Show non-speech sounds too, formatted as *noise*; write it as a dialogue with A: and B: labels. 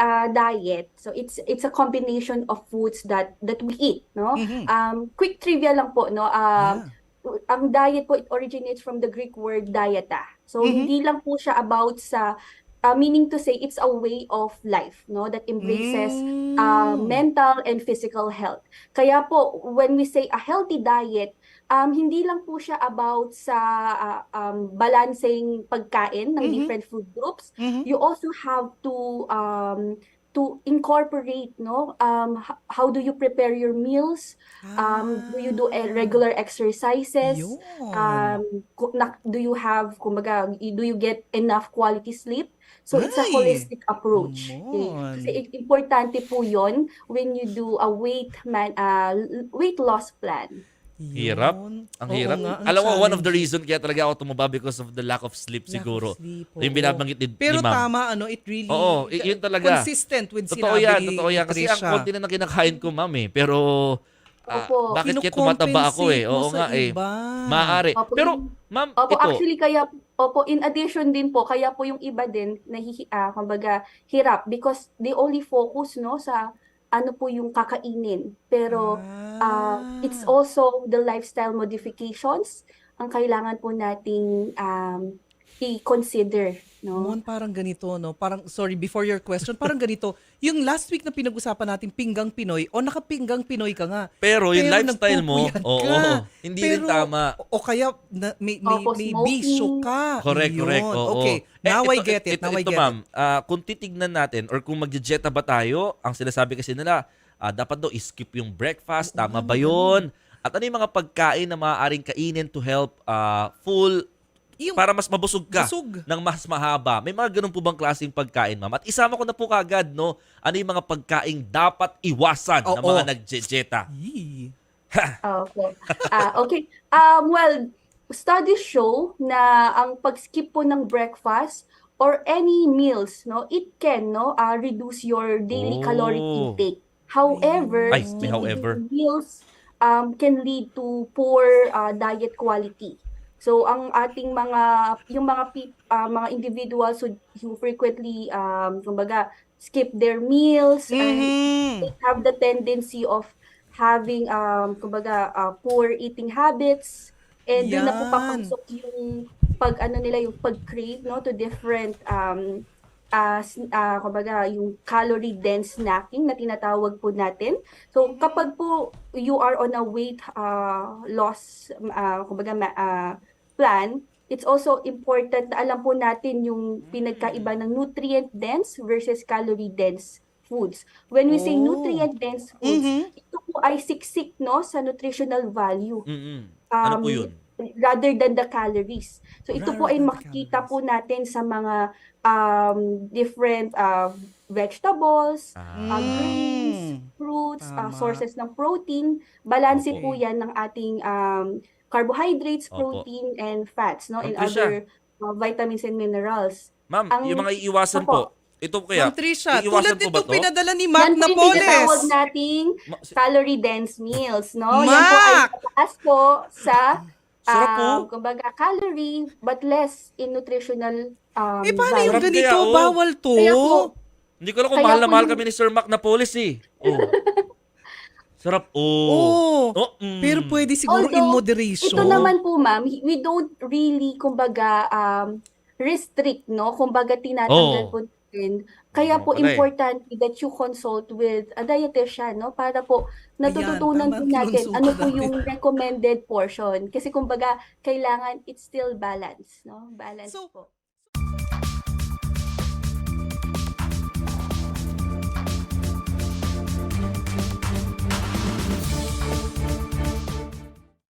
A: uh, diet, so it's it's a combination of foods that that we eat, no?
B: Mhm.
A: Um, quick trivia lang po, no? Um,
B: Yeah.
A: ang diet po, it originates from the Greek word dieta. So,
B: Mhm.
A: hindi lang po siya about sa, uh, meaning to say, it's a way of life, no? That embraces uh,
B: Mm.
A: mental and physical health. Kaya po, when we say a healthy diet, um, hindi lang po siya about sa uh, um, balancing pagkain ng
B: Mhm.
A: different food groups.
B: Mhm.
A: You also have to um, to incorporate, no? Um, how do you prepare your meals? Um, do you do uh, regular exercises?
B: Yun.
A: Um, na, do you have, kumbaga, do you get enough quality sleep? So it's a
B: Ay!
A: holistic approach. Okay?
B: Amon.
A: Kasi importante po 'yon when you do a weight man uh, weight loss plan.
C: Hirap.
B: Yun.
C: Ang
B: Oo
C: hirap.
B: nga, ang
C: Alam mo, one of the
B: challenge.
C: reason kaya talaga ako tumaba because of the lack of sleep
B: Lack of
C: siguro.
B: sleep,
C: Yung
B: oo.
C: binabanggit ni,
B: Pero
C: ni ma'am.
B: tama, ano, it really...
C: Oo, y- yun talaga.
B: Consistent with
C: Totoo
B: sinabi
C: yan,
B: ni
C: totoo yan. Kasi ang
B: Trisha.
C: konti na na kinakain ko, ma'am eh. Pero, ah,
A: Opo.
C: bakit kaya tumataba ako eh?
B: Kino-compensate mo
C: Oo
B: sa
C: nga eh.
B: iba.
C: Maaari.
A: Opo,
C: Pero, ma'am,
A: Opo,
C: ito.
A: actually kaya opo in addition din po kaya po yung iba din nahihi ah, kumbaga hirap because they only focus no sa ano po yung kakainin. Pero uh, it's
B: Ah.
A: also the lifestyle modifications ang kailangan po nating um, i-consider, no?
B: Mon, parang ganito, no? Parang, sorry, before your question, parang *laughs* ganito. Yung last week na pinag-usapan natin, pinggang Pinoy, o nakapinggang Pinoy ka nga.
C: Pero yung
B: Pero
C: lifestyle mo, oo,
B: ka.
C: hindi rin
B: Pero-
C: tama.
B: O, o kaya, na, may, may,
A: Opo,
B: may bisyo ka.
C: Correct,
B: Yun.
C: correct. Oo.
B: Okay,
C: Eh,
B: now I
C: ito-
B: get it.
C: ito-
B: Now I
C: ito,
B: get
C: ma'am,
B: it.
C: ah, kung titignan natin or kung magjejeta ba tayo, ang sinasabi kasi nila, ah, dapat daw skip yung breakfast. Tama ba yun? At ano yung mga pagkain na maaaring kainin to help ah, full
B: Yung
C: para mas mabusog ka
B: busog.
C: ng mas mahaba. May mga ganun po bang klaseng pagkain, ma'am? At isama ko na po kagad, no? Ano yung mga pagkaing dapat iwasan ng
B: Oo.
C: mga nagjejeta?
B: Yee.
A: Okay. Ah, okay. Um, well, studies show na ang pag-skip po ng breakfast or any meals, no, it can, no, uh, reduce your daily caloric
C: Oh.
A: intake. However,
C: Ay, however.
A: meals um, can lead to poor uh, diet quality. So, ang ating mga, yung mga uh, mga individuals who, who frequently, um, kumbaga, skip their meals and
B: Mhm.
A: they have the tendency of having um kumbaga uh, poor eating habits and doon na po
B: Yan.
A: papasok yung pag ano nila yung pag crave no to different um uh, uh, kumbaga yung calorie dense snacking na tinatawag po natin. So kapag po you are on a weight uh, loss uh, kumbaga uh, plan, it's also important na alam po natin yung pinagkaiba ng nutrient dense versus calorie dense foods. When we say
B: Oh.
A: nutrient dense foods,
B: Mhm.
A: ito po ay siksik no sa nutritional value
C: Mm-mm. Ano
A: um,
C: po yun?
A: Rather than the calories. So ito po
B: Rather
A: ay
B: than
A: makikita
B: calories.
A: po natin sa mga um, different uh, vegetables,
C: Ah.
A: uh, grains,
B: Mm.
A: fruits, uh, sources ng protein. Balanse
C: Okay.
A: po yan ng ating um, carbohydrates,
C: Opo.
A: protein, and fats, no?
C: Ma'am
A: And
C: Tricia.
A: other uh, vitamins and minerals.
C: Ma'am,
A: Ang-
C: yung mga iiwasan
A: Opo.
C: po, ito kaya,
B: Ma'am Trisha,
C: iiwasan
B: tulad
C: po ba
B: nito
C: to?
B: pinadala ni
A: Yan
B: Mac
A: po yung tinatawag
B: Napoles.
A: nating calorie-dense meals, no? Yan po ay
B: Mac!
A: mataas po sa
C: Sarap po.
A: um, kumbaga calorie but less in nutritional um,
B: Eh, paano yung
A: value.
B: ganito?
C: kaya, oh.
B: Bawal to.
A: Kaya po,
C: Hindi ko alam kung
A: Kaya
C: mahal na
A: po
C: mahal
A: yung-
C: kami ni Sir Mac Napoles eh. Oh. *laughs* Sarap. Oh.
B: Oo.
C: Oh, mm.
B: Pero pwede siguro in
A: Although,
B: moderation.
A: ito naman po ma'am, we don't really kumbaga um, restrict, no? Kumbaga tinatanggal
C: Oo.
A: po natin. Kaya po
C: eh.
A: important that you consult with a dietitian, no? Para po natututunan
B: tama,
A: po natin ano po yung recommended portion. Kasi kumbaga kailangan it's still balance, no? Balance
B: So,
A: po.